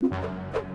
you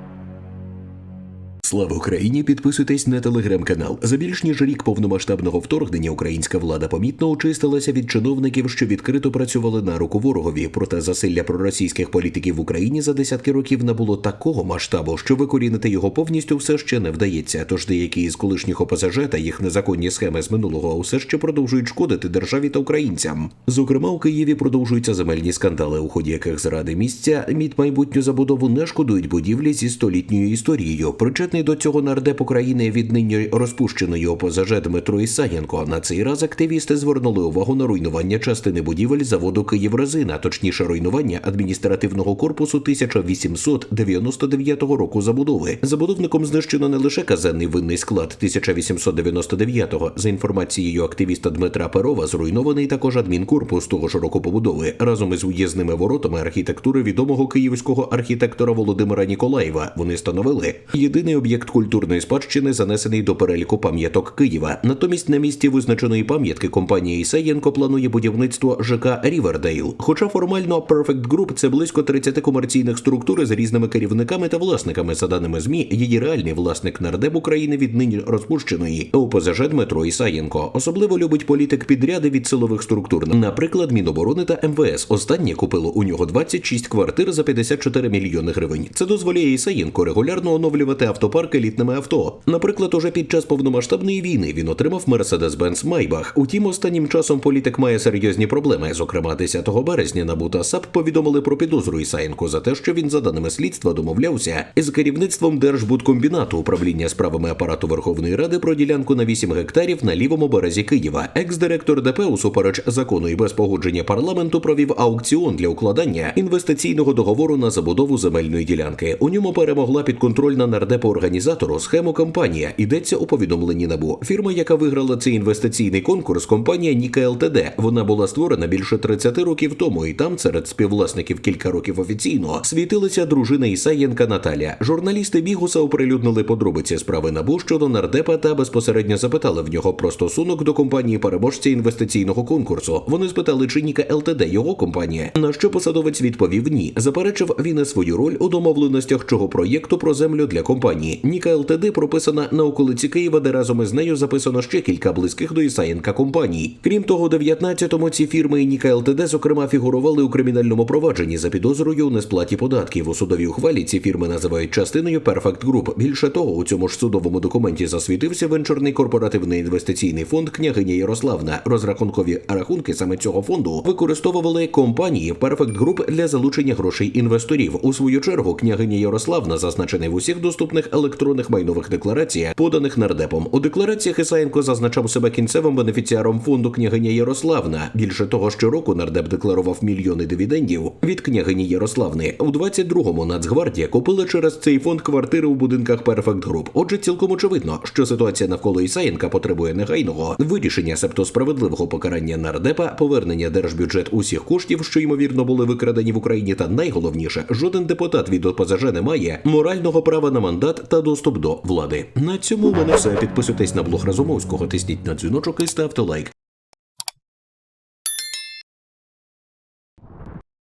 Слава Україні! Підписуйтесь на телеграм-канал. За більш ніж рік повномасштабного вторгнення українська влада помітно очистилася від чиновників, що відкрито працювали на руку ворогові. Проте засилля проросійських політиків в Україні за десятки років набуло такого масштабу, що викорінити його повністю все ще не вдається. Тож деякі із колишніх ОПЗЖ та їх незаконні схеми з минулого усе ще продовжують шкодити державі та українцям. Зокрема, у Києві продовжуються земельні скандали, у ході яких заради місця мід майбутню забудову не шкодують будівлі зі столітньою історією. Причетний до цього нардеп України від нині розпущеної ОПЗЖ Дмитро Ісаєнко. На цей раз активісти звернули увагу на руйнування частини будівель заводу Київрезина, точніше руйнування адміністративного корпусу 1899 року забудови. Забудовником знищено не лише казенний винний склад 1899-го. За інформацією активіста Дмитра Перова, зруйнований також адмінкорпус того ж року побудови разом із уїзними воротами архітектури відомого київського архітектора Володимира Ніколаєва. Вони становили єдиний об'єкт культурної спадщини, занесений до переліку пам'яток Києва. Натомість на місці визначеної пам'ятки компанія Ісаєнко планує будівництво ЖК Рівердейл. Хоча формально Perfect Group – це близько 30 комерційних структур з різними керівниками та власниками. За даними змі, її реальний власник нардеп України від нині розпущеної ОПЗЖ Дмитро Ісаєнко. Особливо любить політик підряди від силових структур, наприклад, Міноборони та МВС. Останнє купило у нього 26 квартир за 54 мільйони гривень. Це дозволяє Ісаєнко регулярно оновлювати автопарк елітними авто. Наприклад, уже під час повномасштабної війни він отримав Mercedes-Benz Maybach. Утім, останнім часом політик має серйозні проблеми. Зокрема, 10 березня НАБУ та САП повідомили про підозру Ісаєнко за те, що він, за даними слідства, домовлявся із керівництвом Держбудкомбінату управління справами апарату Верховної Ради про ділянку на 8 гектарів на лівому березі Києва. Екс-директор ДП усупереч закону і без погодження парламенту провів аукціон для укладання інвестиційного договору на забудову земельної ділянки. У ньому перемогла підконтрольна нардепу організатору схему компанія. Йдеться у повідомленні НАБУ. Фірма, яка виграла цей інвестиційний конкурс, компанія Ніка ЛТД. Вона була створена більше 30 років тому, і там серед співвласників кілька років офіційно світилася дружина Ісаєнка Наталя. Журналісти Бігуса оприлюднили подробиці справи НАБУ щодо нардепа та безпосередньо запитали в нього про стосунок до компанії переможця інвестиційного конкурсу. Вони спитали, чи Ніка ЛТД його компанія. На що посадовець відповів ні. Заперечив він свою роль у домовленостях чого проєкту про землю для компанії. Ніка ЛТД прописана на околиці Києва, де разом із нею записано ще кілька близьких до Ісаєнка компаній. Крім того, у 19-му ці фірми і Ніка ЛТД, зокрема, фігурували у кримінальному провадженні за підозрою у несплаті податків. У судовій ухвалі ці фірми називають частиною Perfect Group. Більше того, у цьому ж судовому документі засвітився венчурний корпоративний інвестиційний фонд княгиня Ярославна. Розрахункові рахунки саме цього фонду використовували компанії Perfect Group для залучення грошей інвесторів. У свою чергу княгиня Ярославна зазначений в усіх доступних електронних майнових деклараціях, поданих нардепом. У деклараціях Ісаєнко зазначав себе кінцевим бенефіціаром фонду княгиня Ярославна. Більше того, щороку нардеп декларував мільйони дивідендів від княгині Ярославни. У 22-му Нацгвардія купила через цей фонд квартири у будинках Perfect Group. Отже, цілком очевидно, що ситуація навколо Ісаєнка потребує негайного вирішення, себто справедливого покарання нардепа, повернення держбюджет усіх коштів, що ймовірно були викрадені в Україні, та найголовніше, жоден депутат від ОПЗЖ не має морального права на мандат та доступ до влади. На цьому мене все. Підписуйтесь на блог Разумовського, тисніть на дзвіночок і ставте лайк.